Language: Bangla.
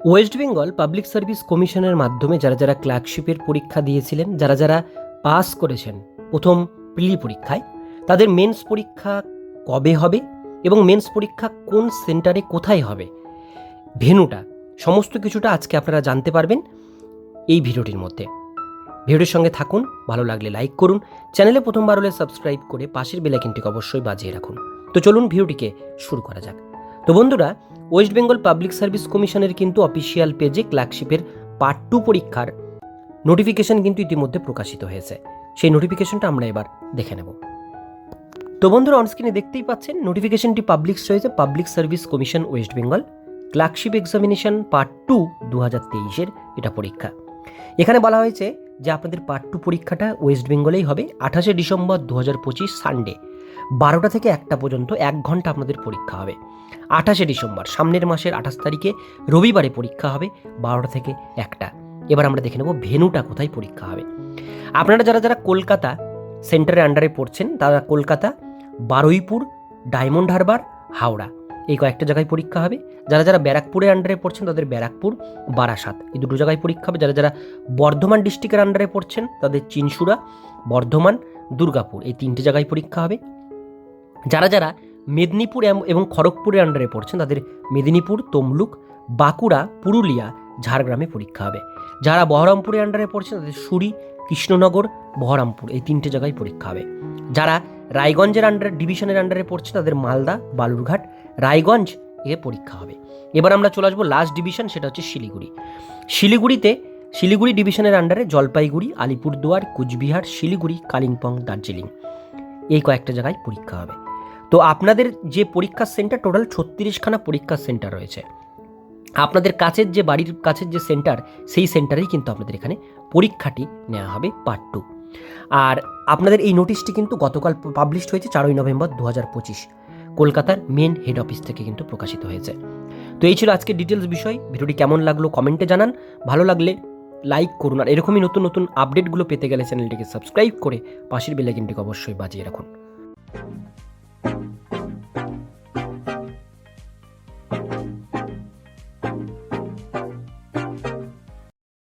ওয়েস্ট বেঙ্গল পাবলিক সার্ভিস কমিশনের মাধ্যমে যারা যারা ক্লার্কশিপের পরীক্ষা দিয়েছিলেন, যারা যারা পাস করেছেন, প্রথম প্রিলি পরীক্ষায়, তাদের মেন্স পরীক্ষা কবে হবে এবং মেন্স পরীক্ষা কোন সেন্টারে কোথায় হবে? ভেনুটা, সমস্ত কিছুটা আজকে আপনারা জানতে পারবেন এই ভিডিওটির মধ্যে। ভিডিওটির সঙ্গে থাকুন, ভালো লাগলে লাইক করুন, চ্যানেলে প্রথমবার হলে সাবস্ক্রাইব করে পাশের বেলাইকিনটিকে অবশ্যই বাজিয়ে রাখুন। তো চলুন ভিডিওটিকে শুরু করা যাক। তো বন্ধুরা ওয়েস্ট বেঙ্গল পাবলিক সার্ভিস কমিশনের কিন্তু অফিসিয়াল পেজে ক্লার্কশিপের পার্ট টু পরীক্ষার নোটিফিকেশন কিন্তু ইতিমধ্যে প্রকাশিত হয়েছে। সেই নোটিফিকেশনটা আমরা এবার দেখে নেব। তো বন্ধুরা অনস্ক্রিনে দেখতেই পাচ্ছেন নোটিফিকেশনটি পাবলিক হয়েছে public service commission West Bengal clerkship examination part two দু হাজার তেইশের এটা পরীক্ষা। এখানে বলা হয়েছে যে আপনাদের পার্ট টু পরীক্ষাটা ওয়েস্ট বেঙ্গলেই হবে, আঠাশে ডিসেম্বর দু হাজার পঁচিশ সানডে বারোটা থেকে একটা পর্যন্ত এক ঘণ্টা আপনাদের পরীক্ষা হবে। আঠাশে ডিসেম্বর, সামনের মাসের আঠাশ তারিখে রবিবারে পরীক্ষা হবে, বারোটা থেকে একটা। এবার আমরা দেখে নেব ভেনুটা কোথায় পরীক্ষা হবে। আপনারা যারা যারা কলকাতা সেন্টারের আন্ডারে পড়ছেন, তারা কলকাতা, বারুইপুর ডায়মন্ড হারবার হাওড়া। এই কয়েকটা জায়গায় পরীক্ষা হবে। যারা যারা ব্যারাকপুরের আন্ডারে পড়ছেন, তাদের ব্যারাকপুর, বারাসাত। এই দুটো জায়গায় পরীক্ষা হবে। যারা যারা বর্ধমান ডিস্ট্রিক্টের আন্ডারে পড়ছেন, তাদের চিনসুরা বর্ধমান, দুর্গাপুর। এই তিনটে জায়গায় পরীক্ষা হবে। যারা যারা মেদিনীপুর এবং খড়গপুরের আন্ডারে পড়ছেন, তাদের মেদিনীপুর, তমলুক, বাঁকুড়া, পুরুলিয়া, ঝাড়গ্রামে পরীক্ষা হবে। যারা বহরমপুরের আন্ডারে পড়ছেন, তাদের সুরি, কৃষ্ণনগর, বহরমপুর। এই তিনটে জায়গায় পরীক্ষা হবে। যারা রায়গঞ্জের আন্ডার ডিভিশনের আন্ডারে পড়ছে তাদের মালদা, বালুরঘাট রায়গঞ্জ এ পরীক্ষা হবে। এবার আমরা চলে আসব লাস্ট ডিভিশন সেটা হচ্ছে শিলিগুড়ি। শিলিগুড়িতে, শিলিগুড়ি ডিভিশনের আন্ডারে জলপাইগুড়ি, আলিপুরদুয়ার, কুচবিহার, শিলিগুড়ি, কালিম্পং, দার্জিলিং এই কয়েকটা জায়গায় পরীক্ষা হবে। তো আপনাদের যে পরীক্ষার সেন্টার টোটাল ছত্রিশখানা পরীক্ষার সেন্টার রয়েছে। আপনাদের কাছের যে বাড়ির কাছের যে সেন্টার সেই সেন্টারেই কিন্তু আপনাদের এখানে পরীক্ষাটি নেওয়া হবে পার্ট টু আর আপনাদের এই নোটিশটি কিন্তু গতকাল পাবলিশড হয়েছে, চারই নভেম্বর দু হাজার পঁচিশ। কলকাতার মেন হেড অফিস থেকে কিন্তু প্রকাশিত হয়েছে। তো এই ছিল আজকে ডিটেলস বিষয়। ভিডিওটি কেমন লাগল কমেন্টে জানান। ভালো লাগলে লাইক করুন। আর এরকমই নতুন নতুন আপডেটগুলো পেতে গেলে চ্যানেলটিকে সাবস্ক্রাইব করে পাশের বেলাইকিনটিকে অবশ্যই বাজিয়ে রাখুন।